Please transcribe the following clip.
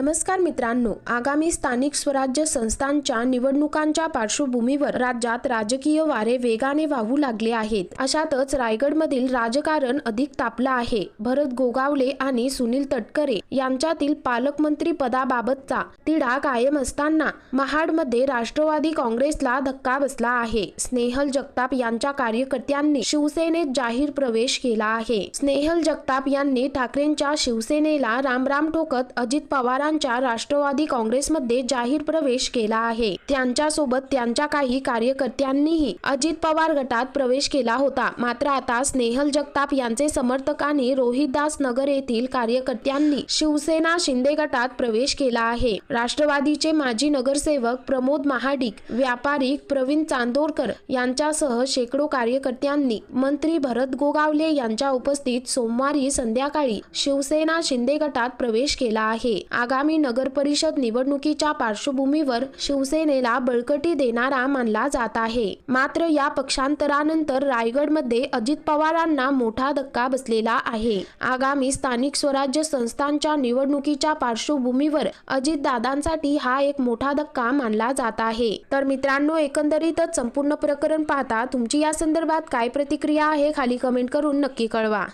नमस्कार मित्रांनो आगामी स्थानिक स्वराज्य संस्थांच्या निवडणुकांच्या पार्श्वभूमीवर राज्यात राजकीय वारे वेगाने वाहू लागले आहेत. अशातच रायगडमधील राजकारण अधिक तापलं आहे. भरत गोगावले आणि सुनील तटकरे यांच्यातील पालकमंत्री पदाबाबतचा तिढा कायम असताना महाडमध्ये राष्ट्रवादी काँग्रेसला धक्का बसला आहे. स्नेहल जगताप यांच्या कार्यकर्त्यांनी शिवसेनेत जाहीर प्रवेश केला आहे. स्नेहल जगताप यांनी ठाकरेंच्या शिवसेनेला रामराम ठोकत अजित पवारांच्या राष्ट्रवादी काँग्रेसमध्ये जाहीर प्रवेश केला आहे. त्यांच्यासोबत त्यांच्या काही कार्यकर्त्यांनीही अजित पवार गटात प्रवेश केला होता. मात्र आता स्नेहल जगताप यांचे समर्थक आणि रोहितदास नगर येथील कार्यकर्त्यांनी शिवसेना शिंदे गटात प्रवेश केला आहे. राष्ट्रवादीचे माजी नगरसेवक प्रमोद महाडिक व्यापारी प्रवीण चांदोरकर यांच्यासह शेकडो कार्यकर्त्यांनी मंत्री भरत गोगावले यांच्या उपस्थित सोमवारी संध्याकाळी शिवसेना शिंदे गटात प्रवेश केला आहे. आगामी नगर परिषद निवडणुकीच्या पार्श्वभूमीवर शिवसेनेला बळकटी देणारा मानला जात आहे. मात्र या पक्षांतरानंतर रायगडमध्ये अजित पवारांना मोठा धक्का बसलेला आहे. आगामी स्थानिक स्वराज्य संस्थांच्या निवडणुकीच्या पार्श्वभूमीवर अजितदादांसाठी हा एक मोठा धक्का मानला जात आहे. तर मित्रांनो एकंदरीतच संपूर्ण प्रकरण पाहता तुमची या संदर्भात काय प्रतिक्रिया आहे खाली कमेंट करून नक्की कळवा.